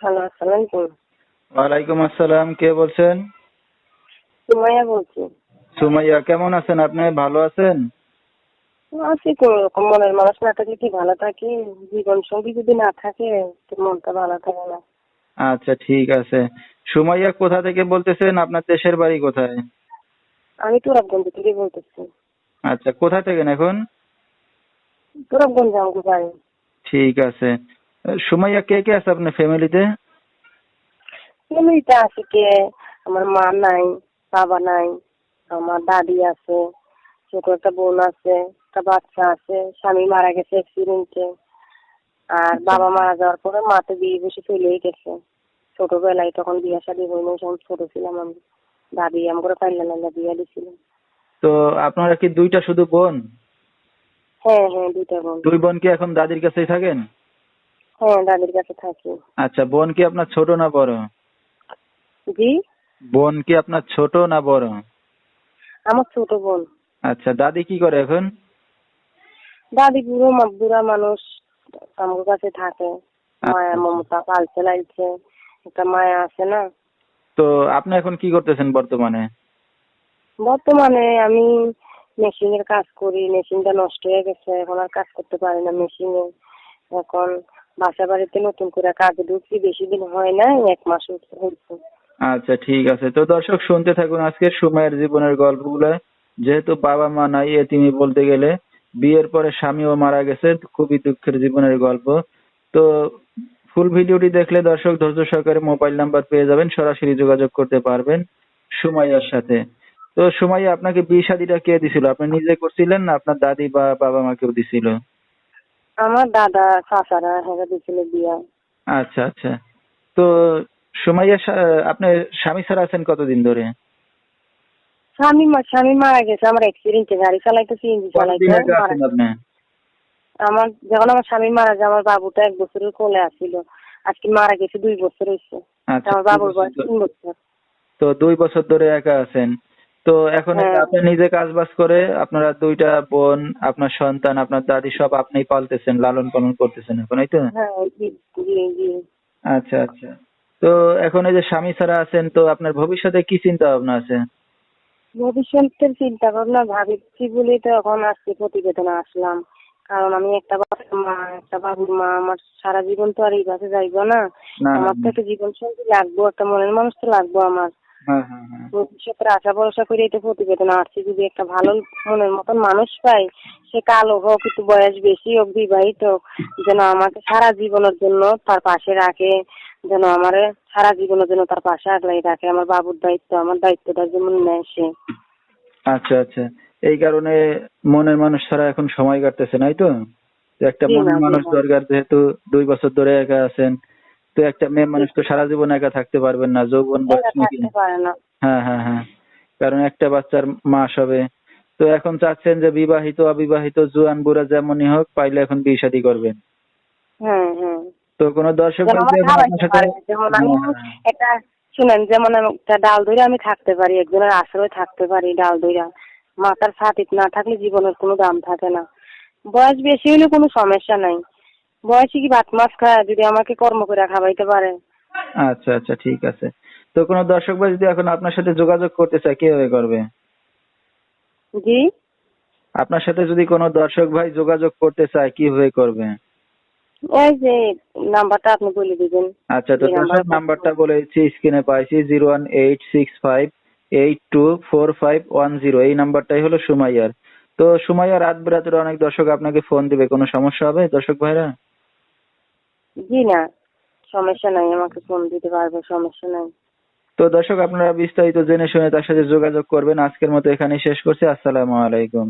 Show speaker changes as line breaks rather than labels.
Hello
ওয়ালাইকুম আসসালাম কে বলছেন?
সুমাইয়া বলছি।
সুমাইয়া কেমন আছেন? আপনি ভালো আছেন?
আছি কোন রকম মনের মানুষ না থাকলে কি ভালো থাকে? জীবন সঙ্গী যদি না থাকে তো মনটা ভালো থাকে না।
আচ্ছা ঠিক আছে। সুমাইয়া কোথা থেকে বলতেছেন? আপনার দেশের বাড়ি কোথায়?
আমি তোরাবগঞ্জ থেকে বলতেছি।
আচ্ছা কোথা থেকে এখন?
তোরাবগঞ্জ আমাকে বাড়ি।
ঠিক আছে। সুমাইয়া কে কে আছে আপনার ফ্যামিলিতে
ফ্যামিলিতে আছে কে? আমার মা নাই বাবা নাই আমার দাদি আছে ছোট একটা বোন আছে একটা বাচ্চা আছে স্বামী মারা গেছে অ্যাক্সিডেন্টে আর বাবা মারা যাওয়ার পরে মা তো বিয়ে বসে চলেই গেছে। ছোটবেলায় তখন বিয়ে শাদী হয়নি যখন ছোট ছিলাম আমি। দাদি আম করে পাইলা নাইলা বিয়ে দিছিল
তো আপনারা কি দুইটা শুধু বোন?
হ্যাঁ হ্যাঁ দুইটা বোন।
দুই বোন কি এখন দাদির কাছেই থাকেন?
হ্যাঁ দাদির কাছে থাকি।
আচ্ছা বোন কি আপনার ছোট না বড়?
জি?
বোন কি আপনার ছোট না বড়?
আমার ছোট বোন।
আচ্ছা দাদি কি করে এখন?
দাদি বুড়ো বুড়া মানুষ আমার কাছে থাকে। মায়া মমতা পালছে লাইছে একটা মায়া আছে না?
তো আপনি এখন কি করতেছেন বর্তমানে?
বর্তমানে আমি মেশিনের কাজ করি মেশিনটা নষ্ট হয়ে গেছে। এখন আর কাজ করতে পারি না মেশিনে। এখন বাসা বাড়িতে নতুন করে কাজে ঢুকছি, বেশি দিন হয় না এক মাস হয়েছে।
আচ্ছা ঠিক আছে। তো দর্শক, শুনতে থাকুন আজকের সময়ের জীবনের গল্পগুলো। যেহেতু বাবা মা নাই এতিমি বলতে গেলে, বিয়ের পরে স্বামীও মারা গেছে খুবই দুঃখের জীবনের গল্প। তো ফুল ভিডিওটি দেখলে দর্শক, ধৈর্য সহকারে মোবাইল নাম্বার পেয়ে যাবেন, সরাসরি যোগাযোগ করতে পারবেন সুমাইয়ার সাথে। তো সুমাইয়া, আপনাকে বিয়ে শাদিটা কে দিছিল? আপনি নিজে করছিলেন না আপনার দাদি বা বাবা মা কেউ দিছিল?
আমার দাদা চাচারা হ্যাঁ দিছিল বিয়া।
আচ্ছা আচ্ছা। তো সুমাইয়া সা- আপনি স্বামী ছাড়া আছেন কতদিন ধরে?
স্বামী মা- স্বামী মারা গেছে আমার অ্যাক্সিডেন্টে গাড়ি চালাইতে সিএনজি চালাইতে আমার যখন আমার স্বামী মারা যায় আমার বাবুটা এক বছরের কোলে আসছিল আজকে মারা গেছে দুই বছর হয়েছে
আচ্ছা
আমার বাবুর বয়স তিন বছর।
তো দুই বছর ধরে একা আছেন? তো এখন
হ্যাঁ।
আপনি নিজে কাজ বাজ করে আপনারা দুইটা বোন আপনার সন্তান আপনার দাদি সব আপনি পালতেছেন লালন পালন করতেছেন এখন এই তো?
হ্যাঁ
আচ্ছা আচ্ছা। তো এখন এই যে স্বামী ছাড়া আছেন তো আপনার ভবিষ্যতে কি চিন্তা ভাবনা আছে?
ভবিষ্যতের চিন্তা ভাবনা ভাবছি বলে তো এখন আজকে প্রতিবেদনে আসলাম। কারণ আমি একটা মা একটা বাবুর মা আমার সারা জীবন তো আর এই বাসে যাইবো না। আমার তো একটা জীবন সঙ্গী লাগবো একটা মনের মানুষ তো লাগবো আমার। ভবিষ্যতের আশা ভরসা করে এটা প্রতিবেদন আসছি। যদি একটা ভালো মনের মতন মানুষ পাই সে কালো হোক একটু বয়স বেশি হোক বিবাহিত যেন আমাকে সারা জীবনের জন্য তার পাশে রাখে যেন আমার সারা জীবনের জন্য তার পাশে আগলাই রাখে। আমার বাবুর দায়িত্ব আমার দায়িত্বটা যেমন নেয় সে।
আচ্ছা আচ্ছা। এই কারণে মনের মানুষ ছাড়া এখন সময় কাটতেছে নাই তো? একটা মনের মানুষ দরকার যেহেতু দুই বছর ধরে একা আছেন তো একটা মেয়ে মানুষ তো সারা জীবন একা থাকতে পারবেন না যৌবন হ্যাঁ হ্যাঁ হ্যাঁ। কারণ একটা বাচ্চার মাস হবে তো এখন চাচ্ছেন যে বিবাহিত অবিবাহিত জুয়ান বুড়া যেমনই হোক পাইলে এখন বিয়ে শাদী করবেন। তো কোনো দর্শক সাথে হ্যাঁ, হ্যাঁ।
একটা শুনেন যেমন একটা ডাল ধরে আমি থাকতে পারি একজনের আশ্রয় থাকতে পারি ডাল ধইরা। মাথার ছাতিত না থাকলে জীবনের কোনো দাম থাকে না। বয়স বেশি হলে কোনো সমস্যা নাই। বয়সে কি ভাত মাছ খায়? যদি আমাকে কর্ম করে খাওয়াইতে পারে।
আচ্ছা আচ্ছা ঠিক আছে। তো কোনো দর্শক ভাই যদি এখন আপনার সাথে যোগাযোগ করতে চায় কীভাবে করবে?
জি?
আপনার সাথে যদি কোনো দর্শক ভাই যোগাযোগ করতে চায় কীভাবে করবে?
এই যে নাম্বারটা আপনি বলে দিবেন।
আচ্ছা তো দর্শক নাম্বারটা- বলেছি স্ক্রিনে পাইছি zero one eight six five eight two four five one zero. এই নাম্বারটাই হলো সুমাইয়ার। তো সুমাইয়া রাত বেরাতের অনেক দর্শক আপনাকে ফোন দিবে কোনো সমস্যা হবে দর্শক ভাইরা?
জি না, সমস্যা নাই, আমাকে ফোন দিতে পারবে, সমস্যা নাই।
তো দর্শক, আপনারা বিস্তারিত জেনে শুনে তার সাথে যোগাযোগ করবেন। আজকের মতো এখানেই শেষ করছি। আসসালামু আলাইকুম।